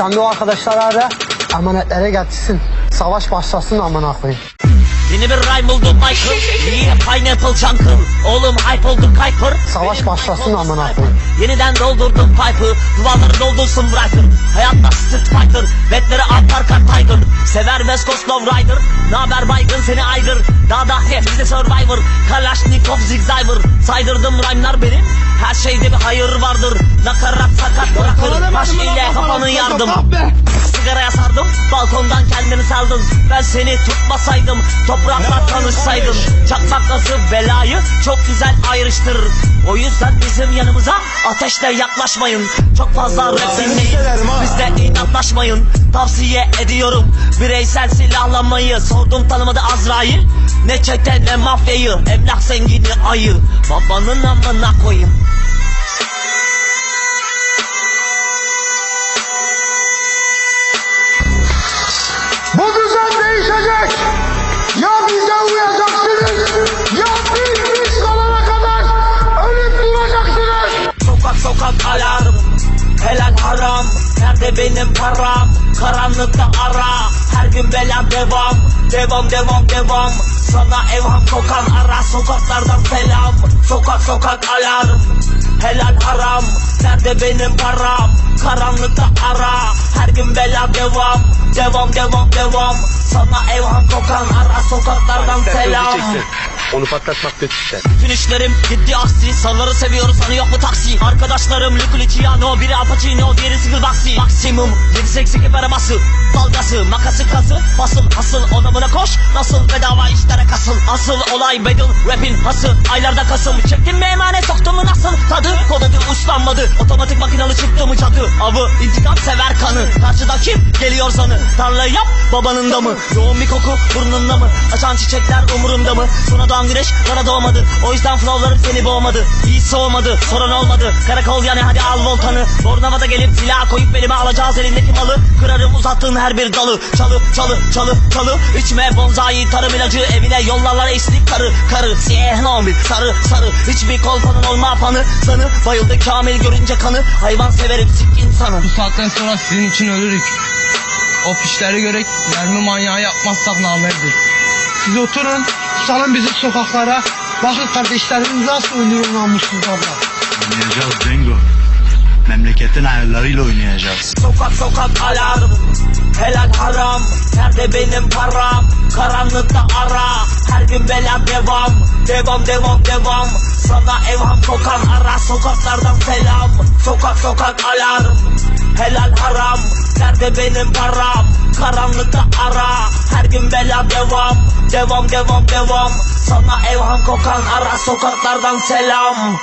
Sen de o arkadaşları ara. Emanetlere getirsin. Savaş başlasın amına koyayım. Yeni bir rhyme buldum Michael. İyi pineapple jungle. Oğlum hype oldum Kuiper Savaş başlasın amına koyayım. Yeniden doldurdum pipe'ı Duvarları doldursun Writer Hayatta street fighter. Betleri atar kart tiger. Sever West Coast Love Rider. Naber baygın seni aygır Dağda hepsi survivor. Kalashnikov zigzagger. Saydırdım rhyme'lar benim. Her şeyde bir hayır vardır. Nakarat yardım Sigaraya sardım balkondan kendini saldın Ben seni tutmasaydım toprakla tanışsaydın Çakmak nasıl belayı çok güzel ayrıştırır O yüzden bizim yanımıza ateşle yaklaşmayın. Çok fazla rap dinleyin bizde inatlaşmayın. Tavsiye ediyorum bireysel silahlanmayı. Sordum tanımadı Azrail Ne çete ne mafyayı. Emlak zengini ayı. Babanın amına koyayım alarm Helal haram. Nerede benim param? Karanlıkta ara. Her gün bela devam. Devam devam devam. Sana evham kokan ara. Sokaklardan selam. Sokak sokak alarm. Helal haram. Nerede benim param? Karanlıkta ara. Her gün bela devam. Devam devam devam. Sana evham kokan ara. Sokaklardan selam Onu patlatmak kötü işte. bütün işlerim ciddi aksi. Salları seviyoruz hani yok mu taksi. Arkadaşlarım Luke Luciano Biri Apacino diğeri Sigil Baxi Maksimum 782 araması Dalgası makası kası Basıl asıl odamına koş Nasıl bedava işlere kasıl Asıl olay battle rapin hası. Aylarda kasım. Çektim mi emanet soktum mu nasıl? Tadı kodadı uslanmadı. Otomatik makinalı çıktı mı cadı Avı intikam sever kanı. Karşıda kim geliyor sanı Tarlayı yap babanın da mı? Yoğun bir koku burnunda mı? Açan çiçekler umurumda mı? Sonra doğan güneş bana doğmadı. O yüzden flowlarım seni boğmadı. İyi soğumadı sorun olmadı. Karakol yani hadi al voltanı. Bornavada gelip silah koyup belime alacağız. Elindeki malı Kırarım uzattığın her bir dalı. Çalı çalı çalı çalı. İçme bonzai tarım ilacı Evine yollarlar eşlik karı Karı siyah nomil sarı sarı Hiçbir kolpanın olma panı Sanı bayıldı kamil görünce kanı Hayvan severim sik insanı Bu saatten sonra sizin için ölürük. O pişleri görek mermi manyağı yapmazsak namerdir. Siz oturun. Salın bizim sokaklara. Bakın kardeşlerimiz nasıl oynuyor namussuzlarla. Oynayacağız Cengo. Memleketin ayarlarıyla oynayacağız. Sokak sokak alarm. Helal haram. Nerede benim param? Karanlıkta ara. Her gün bela devam. Devam devam devam. Sana evham kokan ara. Sokaklardan selam. Sokak sokak alarm. Helal haram. Nerede benim param? Karanlıkta ara. Her gün bela devam. Devam devam devam. Sana evham kokan ara. Sokaklardan selam